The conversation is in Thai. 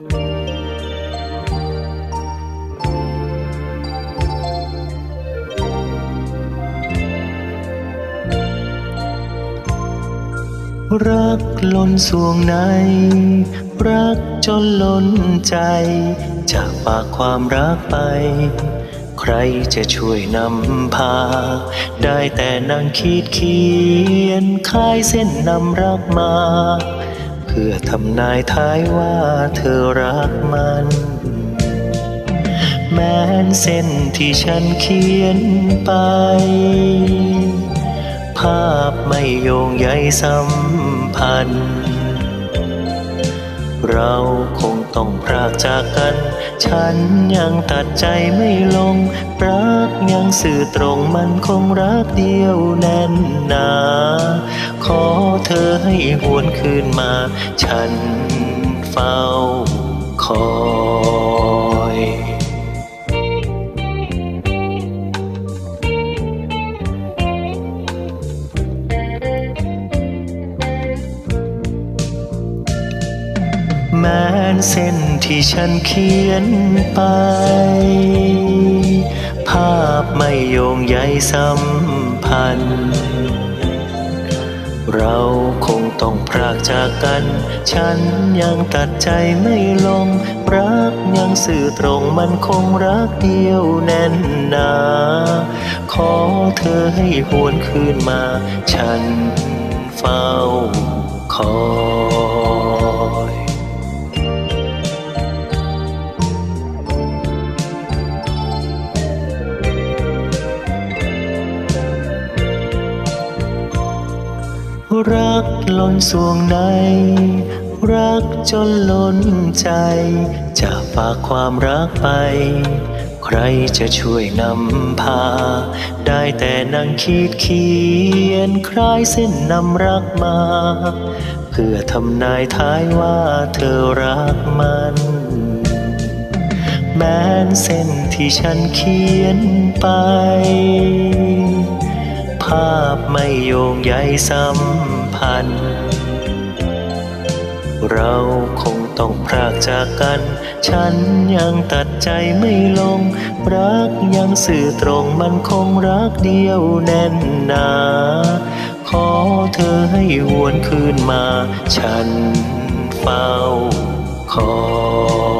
รักล้นสวงใน รักจนล้นใจ จากฝากความรักไป ใครจะช่วยนำพา ได้แต่นั่งคิดเขียนคายเส้นนำรักมา พื่อทำนายท้ายว่าเธอรักมัน แม้นเส้นที่ฉันเขียนไป ภาพไม่โยงใยสัมพันธ์ เราคงต้องพรากจากกัน ฉันยังตัดใจไม่ลง รักยังสื่อตรงมันคงรักเดียวแน่นหนา ขอเธอให้หวนคืนมา ฉันเฝ้าคอย ม้นเส้นที่ฉันเขียนไป ภาพไม่โยงใยสัมพันธ์ เราคงต้องพรากจากกัน ฉันยังตัดใจไม่ลง รักยังสื่อตรงมันคงรักเดียวแน่นหนา ขอเธอให้หวนคืนมา ฉันเฝ้าคอย รักล้นสวงใน รักจนล้นใจ จะฝากความรักไป ใครจะช่วยนำพา ได้แต่นั่งคิดเขียนคลายเส้นนำรักมา เพื่อทำนายท้ายว่าเธอรักมันแม้นเส้นที่ฉันเขียนไป ภาพไม่โยงใยสัมพันธ์ เราคงต้องพรากจากกัน ฉันยังตัดใจไม่ลง รักยังสื่อตรงมันคงรักเดียวแน่นหนาขอเธอให้วนคืนมา ฉันเฝ้าคอย